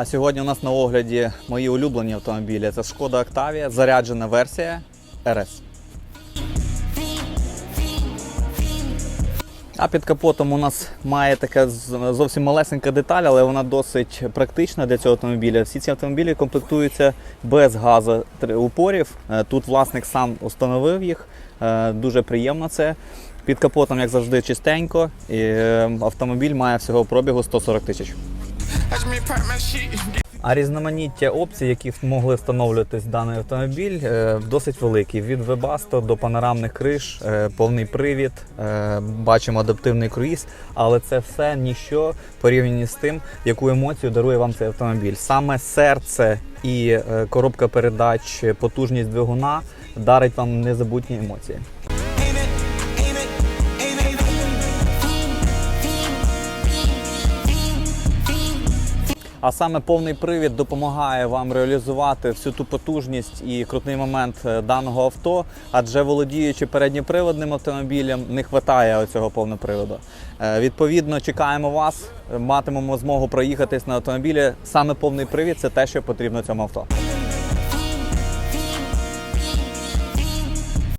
А сьогодні у нас на огляді мої улюблені автомобілі. Це Шкода Octavia, заряджена версія RS. А під капотом у нас має така зовсім малесенька деталь, але вона досить практична для цього автомобіля. Всі ці автомобілі комплектуються без газоупорів. Е, Тут власник сам установив їх. Е, Дуже приємно це. Під капотом, як завжди, чистенько. І е, автомобіль має всього пробігу 140 тисяч. А різноманіття опцій, які могли встановлюватись даний автомобіль, е, досить великі. Від Webasto до панорамних криш, е, повний привід, е, бачимо адаптивний круїз, але це все ніщо порівняно з тим, яку емоцію дарує вам цей автомобіль. Саме серце і коробка передач, потужність двигуна дарить вам незабутні емоції. А саме повний привід допомагає вам реалізувати всю ту потужність і крутний момент е, даного авто, адже володіючи передньоприводним автомобілем, не вистачає цього повноприводу. Е, Відповідно, чекаємо вас, е, матимемо змогу проїхатись на автомобілі. Саме повний привід це те, що потрібно цьому авто.